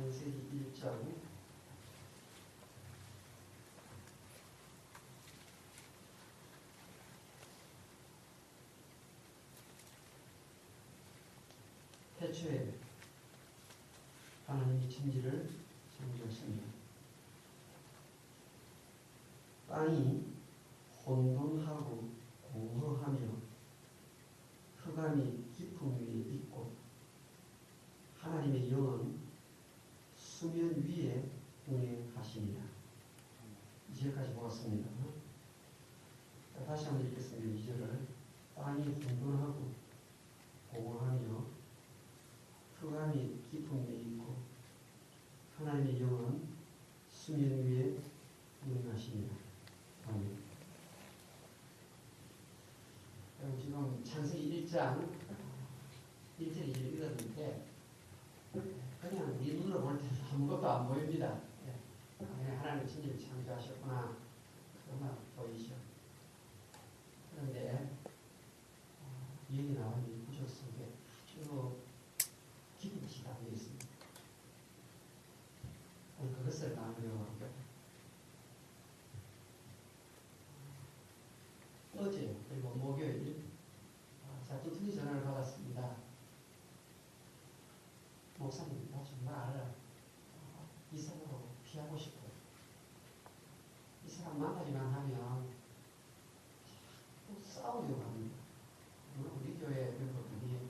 창세기 1장 태초에 하나님이 천지를 창조하십니다. 땅이 혼돈하고 공허하며 흑암이 깊은 위에 있고 하나님의 영은 수면 위에 운행하십니다. 이제까지 보았습니다. 자, 다시 한번 읽겠습니다. 이절을 땅이 혼돈하고 공허하며 흑암이 깊은 위에 있고 하나님의 영은 수면 위에 운행하십니다. 아멘. 지금 창세기 1장 1절 2절 읽었는데 그냥 네 눈으로 볼 때는 아무것도 안 보입니다. 예. 하나님 진리를 창조하셨구나. 그것만 보이죠. 그런데 어, 이 구조 속에 아주 깊은 뜻이 담겨 있습니다. 오늘 그것을 나누려고 합니다. 어제 그리고 목요일 어, 사투투기 전화를 받았습니다. 목사님 나 정말 어, 이사로 피하고 싶어요. 이 사람 만나기만 하면 싸우려고 합니다. 우리 교회 멤버들이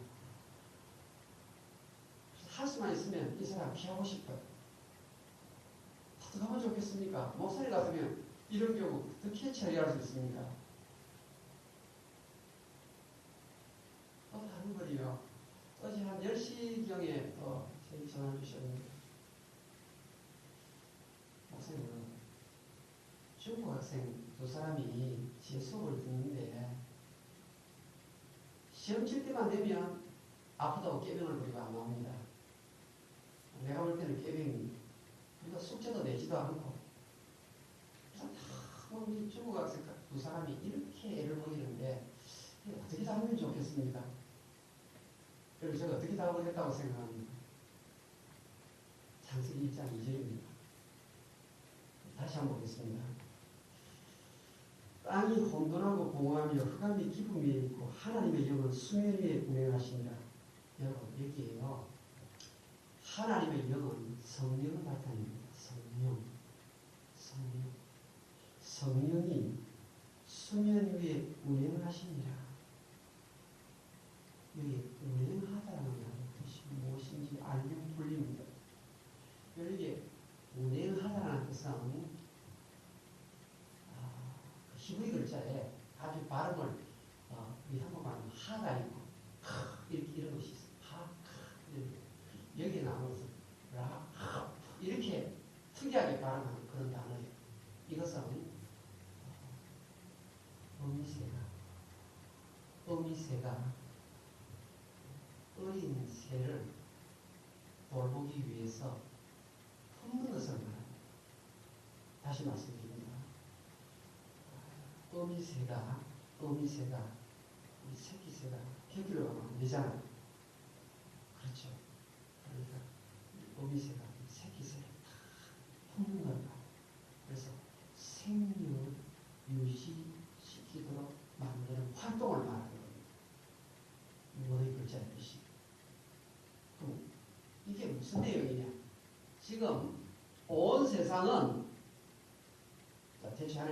할 수만 있으면 이 사람 피하고 싶어요. 어떻게 하면 좋겠습니까? 목사님 같으면 이런 경우 어떻게 처리할 수 있습니까? 또 다른 거리요. 어제 한 10시경에 또 저희 전화 주셨는데, 목사님은 중국 학생 두 사람이 제 수업을 듣는데, 시험 칠 때만 되면 아프다고 깨병을 부리고 안 나옵니다. 내가 볼 때는 깨병이, 그리고 숙제도 내지도 않고, 다 우리 중국 학생 두 사람이 이렇게 애를 먹이는데, 어떻게 답하면 좋겠습니까? 그래서 제가 어떻게 답을 했다고 생각합니다. 창세기 1장 2절입니다. 다시 한번 보겠습니다. 땅이 혼돈하고 공허하며 흑암이 깊은 위에 있고 하나님의 영은 수면 위에 운행하신다. 여러분 여기에요. 하나님의 영은 성령을 나타냅니다. 성령. 성령. 성령이 수면 위에 운행을 하십니다. 여기 운행하다라는 뜻이 무엇인지 알면 풀립니다. 여기 뜻은 아, 그 히브리 글자에 아주 발음을 어, 우리 한국말은 하가 있고 이렇게 이런 것이 있어요. 하, 이렇게. 여기 것은 라, 하, 이렇게 특이하게 발음하는 그런 단어예요. 이것은 어미새가 어미새가 어린 새를 돌보기 위해서 품는 것을 말합니다. 다시 말씀드립니다. 어미 새가, 어미 새가, 이 새끼 새가 개기로 가면 안 되잖아요. 그렇죠. 그러니까 어미 새가 이 새끼새를 다 품는 걸 말해요. 그래서 생명을 유지시키도록 만드는 활동을 말하는 겁니다. 모의 글자의 뜻이. 이게 무슨 내용이냐? 지금 온 세상은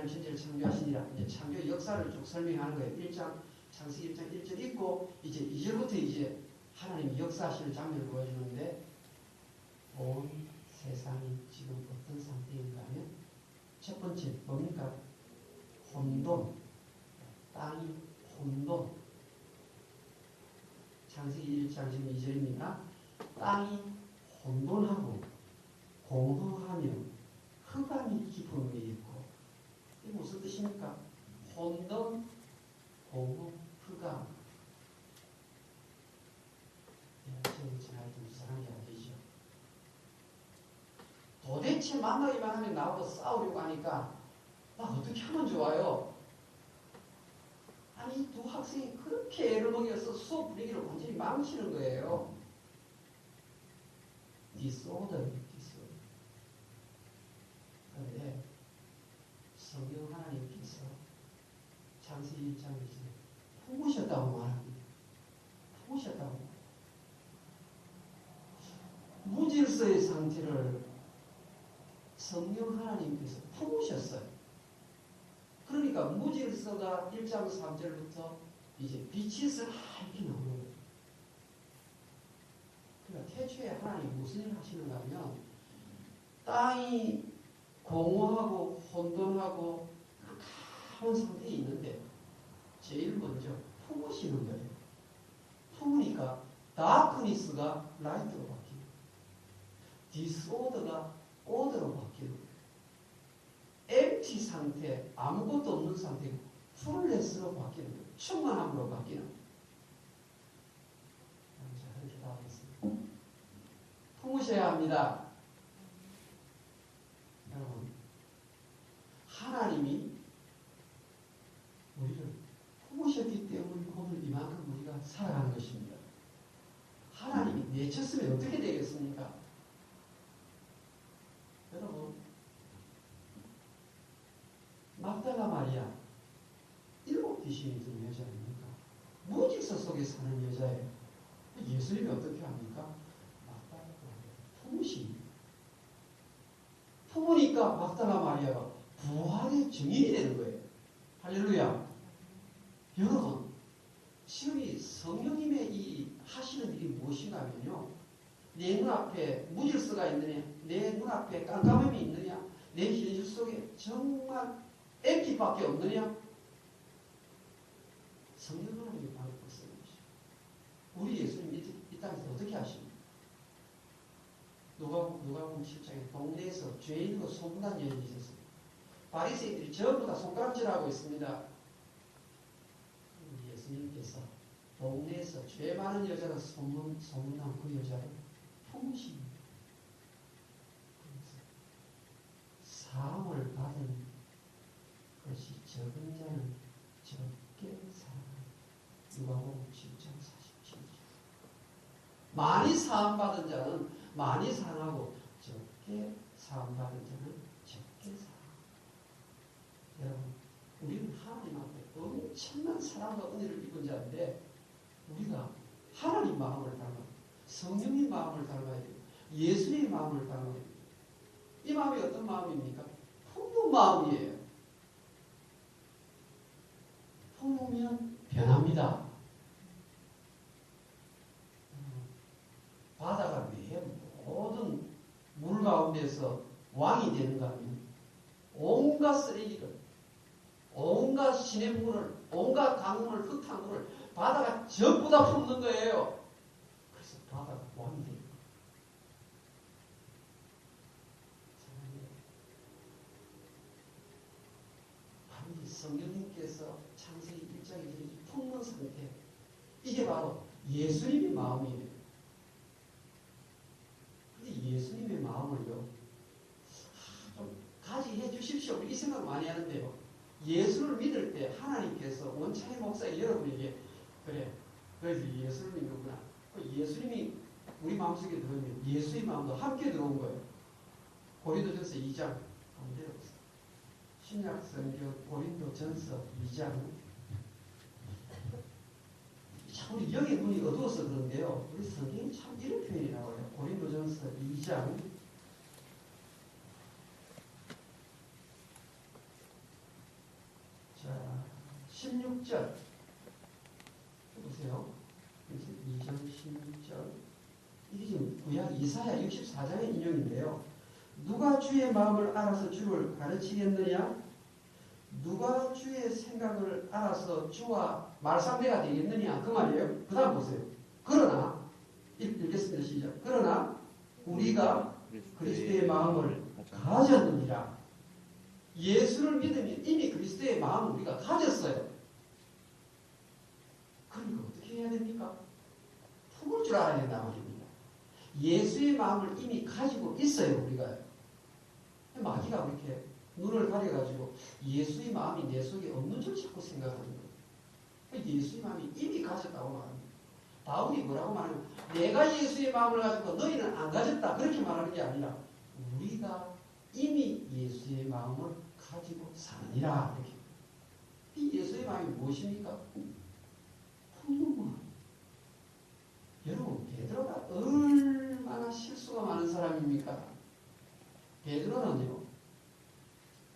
천지를 창조하시니라 이제 창조 역사를 쭉 설명하는 거예요. 1장 창세기 1장 1절 있고 이제 2절부터 이제 하나님이 역사하시는 장면을 보여주는데 온 세상이 지금 어떤 상태인가 하면 첫 번째 뭡니까? 혼돈 땅이 혼돈 창세기 1장 지금 2절입니다. 땅이 혼돈하고 공허하며 흑암이 깊은 위에 있고 이게 무슨 뜻입니까? 혼돈, 공허, 흑암 예, 지금 지나갈 때 무슨 게 아니죠. 도대체 만나기만 하면 나하고 싸우려고 하니까 나 어떻게 하면 좋아요? 아니 두 학생이 그렇게 애를 먹여서 수업 분위기를 완전히 망치는 거예요. disorder, disorder. 그런데 성령 하나님께서 창세기 1장에 품으셨다고 말합니다. 품으셨다고 말합니다. 무질서의 상태를 성령 하나님께서 품으셨어요. 그러니까 무질서가 1장 3절부터 이제 빛이 하얗게 나오는 거예요. 그러니까 태초에 하나님 무슨 일을 하시는가 하면 땅이 공허하고 혼돈하고 깜깜한 상태에 있는데 제일 먼저 품으시는 거예요. 품으니까 다크니스가 라이트로 바뀌고 디스오더가 오더로. 엠티 상태, 아무것도 없는 상태가 풀레스로 바뀌는 거예요. 충만함으로 바뀌는 거예요. 자, 이렇게 나오겠습니다. 품으셔야 합니다. 여러분, 하나님이 우리를 품으셨기 때문에 오늘 이만큼 우리가 살아가는 것입니다. 하나님이 내쳤으면 어떻게 되겠습니까? 여러분, 막달라 마리아, 일곱 귀신이 든 여자 아닙니까? 무직서 속에 사는 여자예요. 예수님이 어떻게 합니까? 막달라 품으십니다. 품으니까 막달라 마리아가 부활의 증인이 되는 거예요. 할렐루야. 여러분, 지금 이 성령님의 이 하시는 일이 무엇인가 하면요. 내 눈앞에 무질서가 있느냐, 내 눈앞에 깜깜함이 있느냐, 내 현실 속에 정말 엠티밖에 없느냐? 성령 하나님이 바로 그 쓰는 것이죠. 우리 예수님 이, 이 땅에서 어떻게 하십니까? 누가, 누가 보면 실장에 동네에서 죄인으로 소문난 여인이 있었어요. 바리새인들이 전부 다 손가락질하고 있습니다. 예수님께서 동네에서 죄 많은 여자가 소문, 소문난 그 여자를 품으십니다. 사함을 받은 것이 적은 자는 적게 살아간다. 누가복음 7장 47절. 많이 사함 받은 자는 많이 사랑하고 적게 사함 받은 자는 적게 사랑한다. 여러분, 우리는 하나님 앞에 엄청난 사랑과 은혜를 입은 자인데 우리가 하나님 마음을 닮아 성령님 마음을 닮아야 돼요. 예수님의 마음을 닮아야 돼요. 이 마음이 어떤 마음입니까? 품는 마음이에요. 품으면 변합니다. 바다가 왜 모든 물 가운데서 왕이 되는가 하면 온갖 쓰레기를 온갖 시냇물을 온갖 강물 흙탕물을 바다가 전부 다 품는 거예요. 그래서 바다가 왕이 돼요. 바로 이 성령님께서 창세기 1장에 이 품는 상태 이게 바로 예수님의 마음이에요. 근데 예수님의 마음을요 좀 가지해 주십시오. 이 생각 많이 하는데요. 예수를 믿을 때 하나님께서 원창의 목사 여러분에게 그래 그래서 예수를 믿는구나. 예수님이 우리 마음속에 들어오면 예수의 마음도 함께 들어온 거예요. 고린도전서 2장 한번 내려보세요. 신약 성경 고린도전서 2장 참 우리 영의 눈이 어두워서 그런데요. 우리 성경이 참 이런 표현이 나와요. 고린도전서 2장 자 16절 보세요. 2장 16절 이게 지금 구약 이사야 64장의 인용인데요. 누가 주의 마음을 알아서 주를 가르치겠느냐? 누가 주의 생각을 알아서 주와 말상대가 되겠느냐? 그 말이에요. 그 다음 보세요. 그러나, 읽, 읽겠습니다. 시작. 그러나, 우리가 그리스도의 마음을 가졌느니라. 예수를 믿으면 이미 그리스도의 마음을 우리가 가졌어요. 그러니까 어떻게 됩니까? 품을 줄 알아야 된다 말입니다. 예수의 마음을 이미 가지고 있어요, 우리가. 마귀가 그렇게 눈을 가려가지고 예수의 마음이 내 속에 없는 줄 자꾸 생각하는 거예요. 예수의 마음이 이미 가졌다고 말합니다. 바울이 뭐라고 말하냐면 내가 예수의 마음을 가졌고 너희는 안 가졌다 그렇게 말하는 게 아니라 우리가 이미 예수의 마음을 가지고 사느니라 이렇게 이 예수의 마음이 무엇입니까? 마음 여러분 베드로가 얼마나 실수가 많은 사람입니까? 베드로는요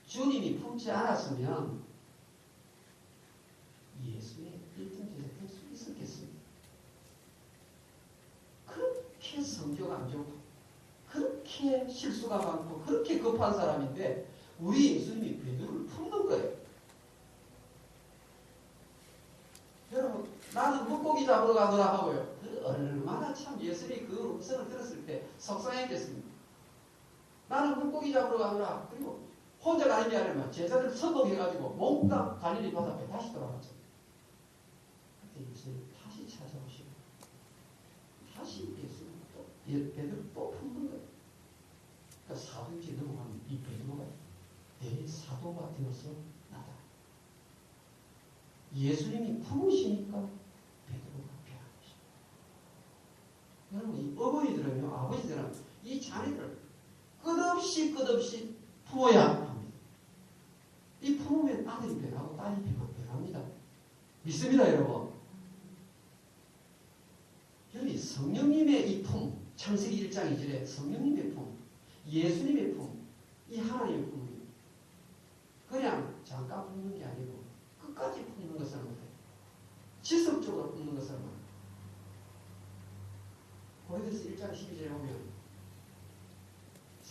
주님이 품지 않았으면 예수의 1등 제자 될수 있었겠습니다. 그렇게 성격 안 좋고 그렇게 실수가 많고 그렇게 급한 사람인데 우리 예수님이 베드로를 품는 거예요. 여러분 나는 물고기 잡으러 가더라 하고요. 그 얼마나 참 예수님이 그 음성을 들었을 때 속상했겠습니까? 나는 물고기 잡으러 가더라. 그리고 혼자 가는 게 아니라 제자들 선동해가지고 몽땅 갈릴리 바다 앞에 다시 돌아갔죠. 그때 예수님 다시 찾아오시고 다시 예수님 또 베드로 또 품는 거예요. 그러니까 사도행전에 넘어가면 이 베드로가 내 사도가 되어서 나다. 예수님이 품으시니까 베드로가 변한 것입니다. 여러분 이 어머니들은요 아버지들은 이 자녀를 끝없이 끝없이 품어야 합니다. 이 품으면 아들이 변하고 딸이 변합니다. 믿습니다 여러분. 여기 성령님의 이 품, 창세기 1장 2절에 성령님의 품, 예수님의 품, 이 하나님의 품입니다. 그냥 잠깐 품는 게 아니고 끝까지 품는 것을 못해요. 지속적으로 품는 것을 말해요. 고린도서 1장 12절에 보면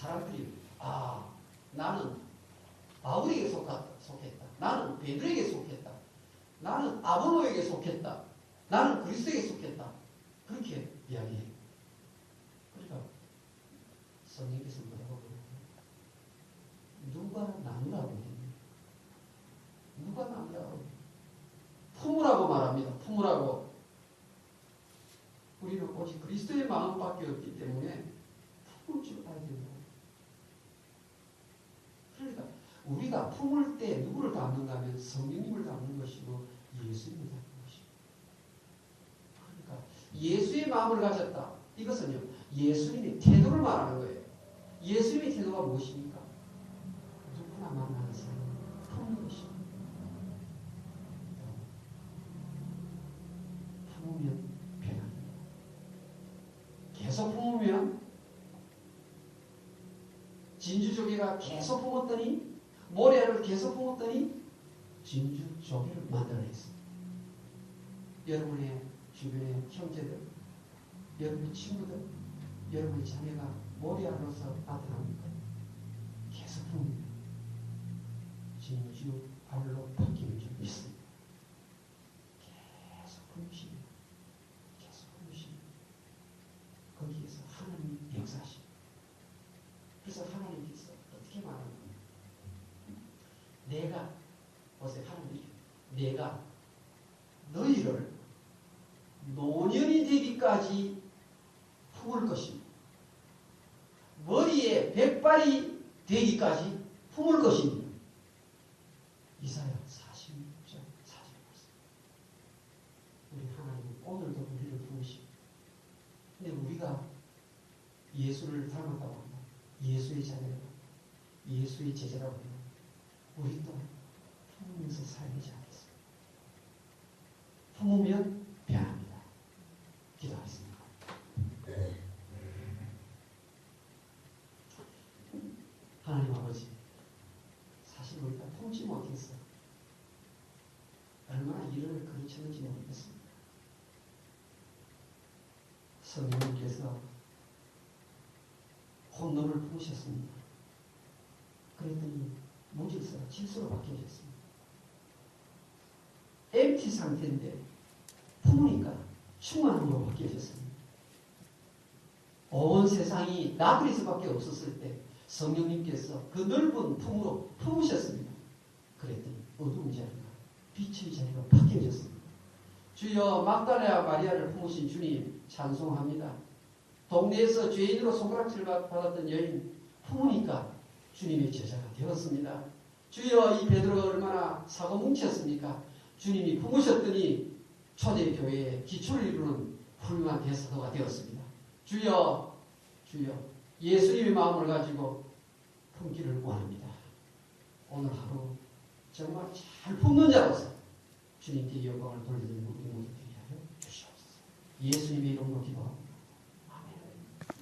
사람들이 아 나는 바울에게 속했다. 속했다. 나는 베드로에게 속했다. 나는 아볼로에게 속했다. 나는 그리스도에게 속했다. 그렇게 이야기해. 그러니까 성령께서 뭐라고 누가 했냐 누가 나누라고 품으라고 말합니다. 품으라고. 우리는 오직 그리스도의 마음밖에 없기 때문에 품을 줄 알아야 된다. 그러니까 우리가 품을 때 누구를 담는가 하면 성령님을 담는 것이고 예수님을 담는 것이고 그러니까 예수의 마음을 가졌다. 이것은요 예수님의 태도를 말하는 거예요. 예수님의 태도가 무엇입니까? 누구나 만나는 사람 품는 것입니다. 품으면 변합니다. 계속 품으면 진주조개가 계속 품었더니 모래알을 계속 품었더니 진주 조개를 만들어냈습니다. 여러분의 주변의 형제들, 여러분의 친구들, 여러분의 자녀가 모래알로서 나타납니까? 계속 품습니다. 진주알로 바뀌는 줄 믿습니다. 계속 품으십니다. 계속 품으십니다. 거기에서 하나님이 역사하십니다. 그래서 하나님께서 어떻게 말하는 겁니까? 내가 보세요 하나님 내가 너희를 노년이 되기까지 품을 것입니다. 머리에 백발이 되기까지 품을 것입니다. 이사야 46장 4절에 말씀. 우리 하나님은 오늘도 우리를 부르십니다. 근데 우리가 예수를 닮았다고 합니다. 예수의 자녀라고 예수의 제자라고 합니다. 우리도 품으면서 살지 않겠습니다. 품으면 변합니다. 기도하겠습니다. 하나님 아버지, 사실 우리가 품지 못했어. 얼마나 이를 그르쳤는지 모르겠습니다. 성령님께서 혼돈을 품으셨습니다. 질서로 바뀌어졌습니다. empty 상태인데 품으니까 충만함으로 바뀌어졌습니다. 온 세상이 나그릴 수밖에 없었을 때 성령님께서 그 넓은 품으로 품으셨습니다. 그랬더니 어두운 자리가 빛의 자리가 바뀌어졌습니다. 주여 막달레아 마리아를 품으신 주님 찬송합니다. 동네에서 죄인으로 손가락질 받았던 여인 품으니까 주님의 제자가 되었습니다. 주여 이 베드로가 얼마나 사고 뭉쳤습니까? 주님이 품으셨더니 초대교회의 기초를 이루는 훌륭한 대사도가 되었습니다. 주여, 주여, 예수님의 마음을 가지고 품기를 원합니다. 오늘 하루 정말 잘 품는 자로서 주님께 영광을 돌리는 우리 모두 되게 하여 주시옵소서. 예수님의 이름으로 기도하고